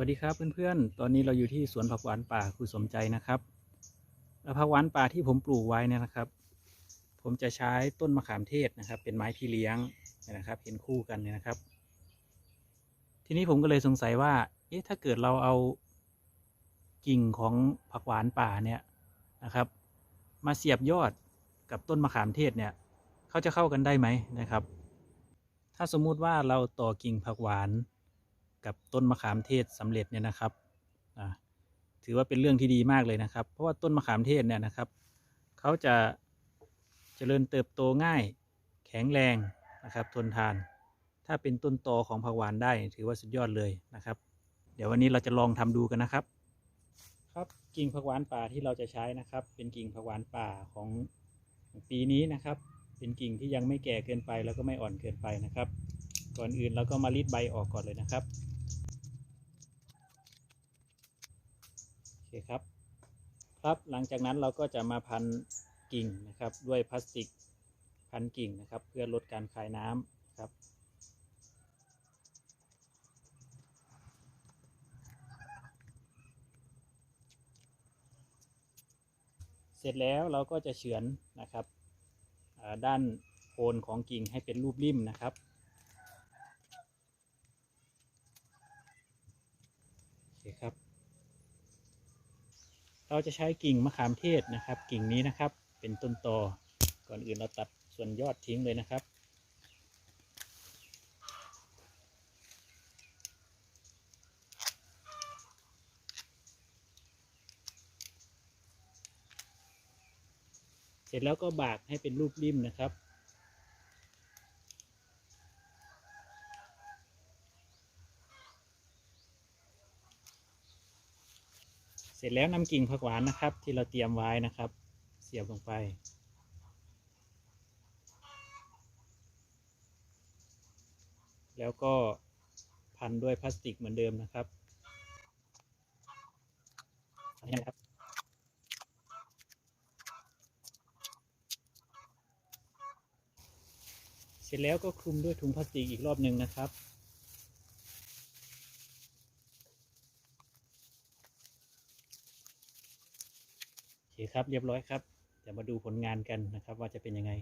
วัสดีครับเพื่อนๆ ตอนนี้เราอยู่ที่สวนผักหวานป่าครูสมใจนะครับแล้วผักหวานป่าที่ผมปลูกไว้เนี่ยนะครับ ผมจะใช้ต้นมะขามเทศนะครับ เป็นไม้พี่เลี้ยงเนี่ยนะครับ เห็นคู่กันเนี่ยนะครับ ทีนี้ผมก็เลยสงสัยว่า เอ๊ะถ้าเกิดเราเอากิ่งของผักหวานป่าเนี่ยนะครับ มาเสียบยอดกับต้นมะขามเทศเนี่ยเขาจะเข้ากันได้ไหมนะครับ ถ้าสมมุติว่าเราต่อกิ่งผักหวาน กับต้นมะขามเทศสำเร็จเนี่ยนะครับถือว่าเป็นเรื่องที่ดีมากเลยนะครับ เพราะว่าต้นมะขามเทศเนี่ยนะครับเขาจะเจริญเติบโตง่าย แข็งแรงนะครับ ทนทาน ถ้าเป็นต้นตอของผักหวานได้ ถือว่าสุดยอดเลยนะครับ เดี๋ยววันนี้เราจะลองทำดูกันนะครับ ครับกิ่งผักหวานป่าที่เราจะใช้นะครับ เป็นกิ่งผักหวานป่าของปีนี้นะครับ เป็นกิ่งที่ยังไม่แก่เกินไปแล้วก็ไม่อ่อนเกินไปนะครับ ก่อนอื่นเราก็มารีดใบออกก่อนเลยนะครับ โอเคครับ ครับหลังจากนั้นเราก็จะมาพันกิ่งนะครับ ด้วยพลาสติกพันกิ่งนะครับ เพื่อลดการคายน้ำครับเสร็จแล้วเราก็จะเฉือนนะครับด้านโคนของกิ่งให้เป็นรูปริมนะครับ โอเคครับ เราจะใช้กิ่งมะขามเทศนะครับ กิ่งนี้นะครับ เป็นต้นตอก่อนอื่นเราตัดส่วนยอดทิ้งเลยนะครับ เสร็จแล้วก็บากให้เป็นรูปริมนะครับ เสร็จแล้วนำกิ่งผักหวานนะครับ ที่เราเตรียมไว้นะครับ เสียบลงไป แล้วก็พันด้วยพลาสติกเหมือนเดิมนะครับนนี้นะครับเสร็จแล้วก็คลุมด้วยถุงพลาสติกอีกรอบหนึ่งนะครับ เคครับเรียบร้อยครับเดี๋ยวมาดูผลงานกันนะครับ ว่าจะเป็นยังไง